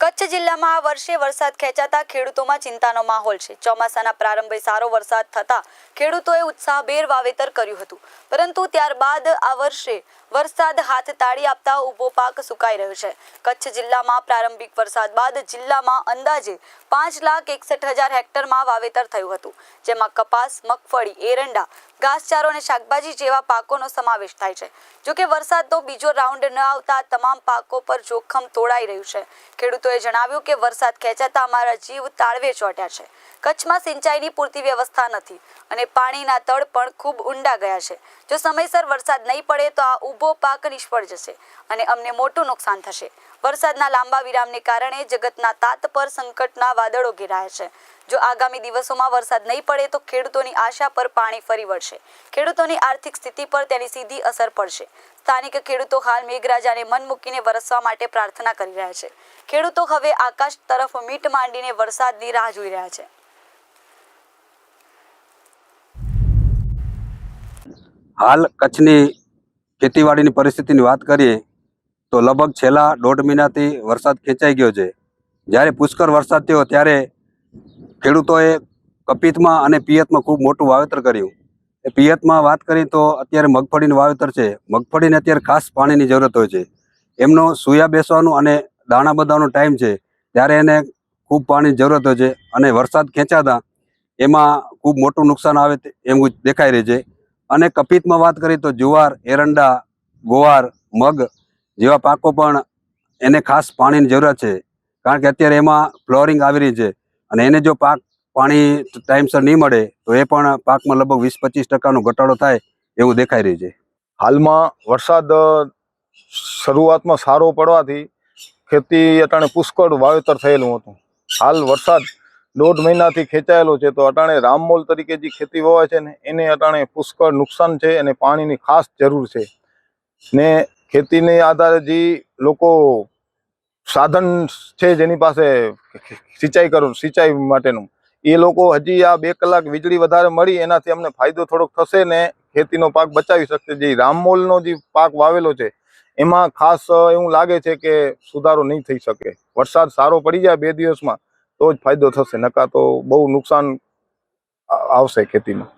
કચ્છ જિલ્લામાં આ વર્ષે વરસાદ ખેંચાતા ખેડૂતોમાં ચિંતાનો માહોલ છે. ચોમાસાના પ્રારંભે સારો વરસાદ થતા ખેડૂતોએ ઉત્સાહભેર વાવેતર કર્યું હતું. પરંતુ ત્યારબાદ આ વર્ષે વરસાદ હાથ તાળી આપતા ઊભો પાક સુકાઈ રહ્યો છે. કચ્છ જિલ્લામાં પ્રારંભિક વરસાદ બાદ જિલ્લામાં અંદાજે પાંચ લાખ એકસઠ હજાર હેક્ટરમાં વાવેતર થયું હતું. જેમાં કપાસ, મગફળી, એરંડા ઘાસચારો અને શાકભાજી જેવા પાકોનો સમાવેશ થાય છે. જોકે વરસાદનો બીજો રાઉન્ડ ન આવતા તમામ પાકો પર જોખમ તોડાઈ રહ્યું છે. ખેડૂતોએ જણાવ્યું કે વરસાદ ખેંચાતા અમારા જીવ તાળવે ચોટ્યા છે. કચ્છમાં સિંચાઈની પૂરતી વ્યવસ્થા નથી અને પાણીના તળ પણ ખૂબ ઊંડા ગયા છે. જો સમયસર વરસાદ નહીં પડે તો આ ઊભો પાક નિષ્ફળ જશે અને અમને મોટું નુકસાન થશે. વરસાદના લાંબા વિરામને કારણે જગતના તાત પર સંકટના વાદળો ઘેરાયા છે. જો આગામી દિવસોમાં વરસાદ નહીં પડે તો ખેડૂતોની આશા પર પાણી ફરી વળશે. ખેડૂતોની આર્થિક સ્થિતિ પર તેની સીધી અસર પડશે. સ્થાનિક ખેડૂતો હાલ મેઘરાજાને મન મૂકીને વરસવા માટે પ્રાર્થના કરી રહ્યા છે. ખેડૂતો હવે આકાશ તરફ મીટ માંડીને વરસાદની રાહ જોઈ રહ્યા છે. હાલ કચ્છની ખેતીવાડીની પરિસ્થિતિની વાત કરીએ તો લગભગ છેલ્લા દોઢ મહિનાથી વરસાદ ખેંચાઈ ગયો છે. જ્યારે પુષ્કળ વરસાદ થયો ત્યારે ખેડૂતોએ કપિતમાં અને પિયતમાં ખૂબ મોટું વાવેતર કર્યું. એ પિયતમાં વાત કરીએ તો અત્યારે મગફળીનું વાવેતર છે. મગફળીને અત્યારે ખાસ પાણીની જરૂરત હોય છે. એમનો સૂયા બેસવાનું અને દાણા બધાનો ટાઈમ છે. ત્યારે એને ખૂબ પાણીની જરૂરત હોય છે અને વરસાદ ખેંચાતા એમાં ખૂબ મોટું નુકસાન આવે એવું દેખાઈ રહી છે. અને કપિતમાં વાત કરીએ તો જુવાર, એરંડા, ગોવાર, મગ જેવા પાકો પણ એને ખાસ પાણીની જરૂરત છે. કારણ કે અત્યારે એમાં ફ્લોરિંગ આવી રહી છે અને એને જો પાક પાણી ટાઈમસર નહીં મળે, તો એ પણ પાકમાં લગભગ વીસ પચીસ ટકાનો ઘટાડો થાય એવું દેખાઈ રહ્યું છે. હાલમાં વરસાદ શરૂઆતમાં સારો પડવાથી ખેતી અટાણે પુષ્કળ વાવેતર થયેલું હતું. હાલ વરસાદ દોઢ મહિનાથી ખેંચાયેલો છે, તો અટાણે રામમોલ તરીકે જે ખેતી વવાય છે ને, એને અટાણે પુષ્કળ નુકસાન છે અને પાણીની ખાસ જરૂર છે. ને ખેતીને આધારે જે લોકો સાધન છે જેની પાસે સિંચાઈ કરું, સિંચાઈ માટેનું, એ લોકો હજી આ બે કલાક વીજળી વધારે મળી, એનાથી અમને ફાયદો થોડોક થશે ને ખેતીનો પાક બચાવી શકશે. જે રામમોલનો જે પાક વાવેલો છે, એમાં ખાસ એવું લાગે છે કે સુધારો નહીં થઈ શકે. વરસાદ સારો પડી જાય બે દિવસમાં, તો જ ફાયદો થશે, નકા તો બહુ નુકસાન આવશે ખેતીમાં.